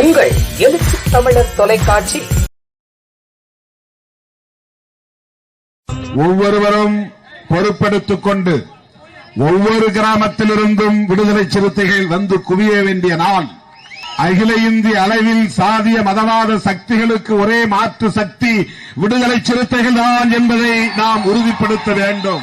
உங்கள் எழுச்சி தமிழர் தொலைக்காட்சி. ஒவ்வொருவரும் பொறுப்பெடுத்துக் கொண்டு ஒவ்வொரு கிராமத்திலிருந்தும் விடுதலை சிறுத்தைகள் வந்து குவிய வேண்டிய நாள். அகில இந்திய அளவில் சாதிய மதவாத சக்திகளுக்கு ஒரே மாற்று சக்தி விடுதலை சிறுத்தைகள் தான் என்பதை நாம் உறுதிப்படுத்த வேண்டும்.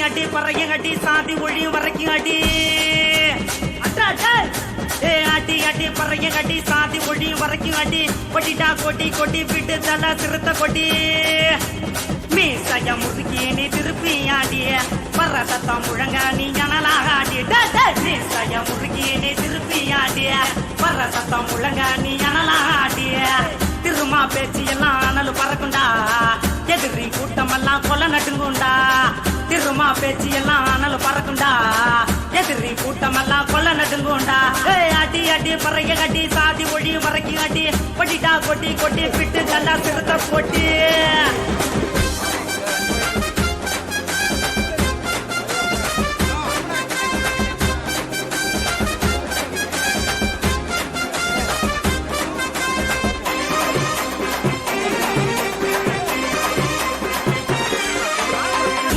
ஏ அடி பறையும் அடி சாதி ஒழியும் வரைக்கும் அடி அட்டா, அட்டா. ஏ அடி அடி பறையும் அடி சாதி ஒழியும் வரைக்கும் அடி கொட்டிட்டா கொட்டி கொட்டி விட்டு தல சிறுத்த கொட்டி. மீசைய முறுக்கி நீ திருப்பி ஆடிய பற சத்தம் முழங்க நீ ஜனலாக ஆடி மீசைய முறுக்கி நீ திருப்பி ஆடிய பற சத்தம் முழங்க நீ ஜனலாக ஆடிய திருமா பேச்சு எல்லாம் பேச்சு எல்லாம் அனல் பறக்கும்டா. எதிரி கூட்டமெல்லாம் கொலை நடுங்கோண்டா ஏய் அடி அடி பறைய கட்டி சாதி ஒழி வரைக்கும் அடி. கொட்டிட்டா கொட்டி கொட்டி பிட்டு கல்லா திருத்த கொட்டி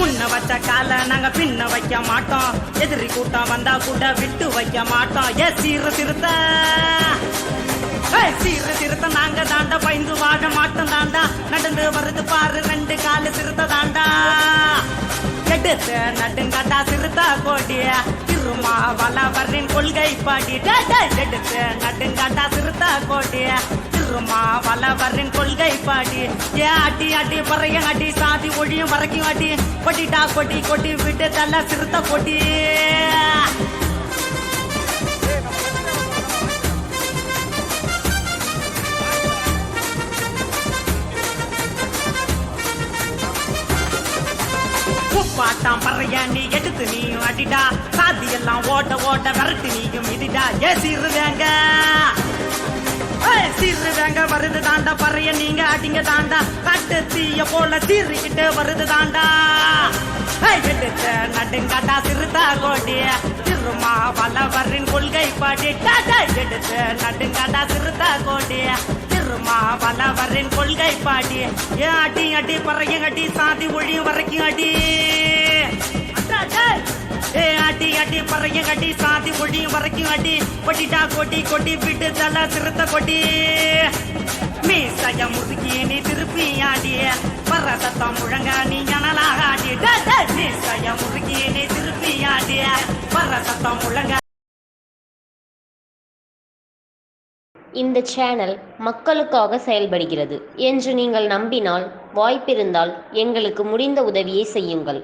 முன்ன வச்ச கால நாங்க பின்ன வைக்க மாட்டோம். எதிரி கூட்டம் வந்தா கூட விட்டு வைக்க மாட்டோம். ஏ சீர திருத்த. சீர திருத்த நாங்க தாண்டா பயந்து வாழ மாட்டோம் தாண்டா. நடந்து வருது பாரு ரெண்டு காலு திருத்த தாண்டா. எடுத்து நடுங்கடா சிறுத்த கோடிய. திருமா வளவரின் கொள்கை பாடி டே, எடுத்து நடுங்கடா சிறுத்த கோடிய. திருமா வளவரின் கொள்கை பாடி ஏ அடி அடி பறைய அடி சா ஒழியும் வரைக்கும் வாட்டி கொட்டிட்டா கொட்டி கொட்டி விட்டு தள்ள சிறுத்த கொட்டி உப்பாட்டாம் பறைய நீ எடுத்து நீயும் அடிடா. சாதி எல்லாம் ஓட்ட ஓட்ட விரட்டு நீயும் இடிடா. ஏசி சீருவேங்க ஏய், சீருவேங்க வருது தாண்டா. பறைய நீங்க அடிங்க தாண்டா. கட்டு தீய போல தீறிக்கிட்டு வருது தாண்டா. நடுங்காட்டா சிறுதா கோடி. திருமா வல்லவரின் கொள்கை பாடி டாடா எடுத்து நடுங்காட்டா சிறுதா கோடி. திருமா வல்லவரின் கொள்கை பாடி ஏன் அடி அடி பறையும் அடி சாதி ஒழியும் வரைக்கும் அடி. அடி பறையும் அடி சாதி ஒழியும் வரைக்கும் அடி கொட்டிட்டா கொட்டி கொட்டி விட்டு தல சிறுத்த கொட்டி. மீசைய முறுக்கி நீ திருப்பி ஆடி பற சத்தம் முழங்க நீ ஜனலாக ஆடி டே, டே. மீசைய முறுக்கி நீ திருப்பி ஆடி பற சத்தம் முழங்க. இந்த சேனல் மக்களுக்காக செயல்படுகிறது என்று நீங்கள் நம்பினால் வாய்ப்பிருந்தால் எங்களுக்கு முடிந்த உதவியை செய்யுங்கள்.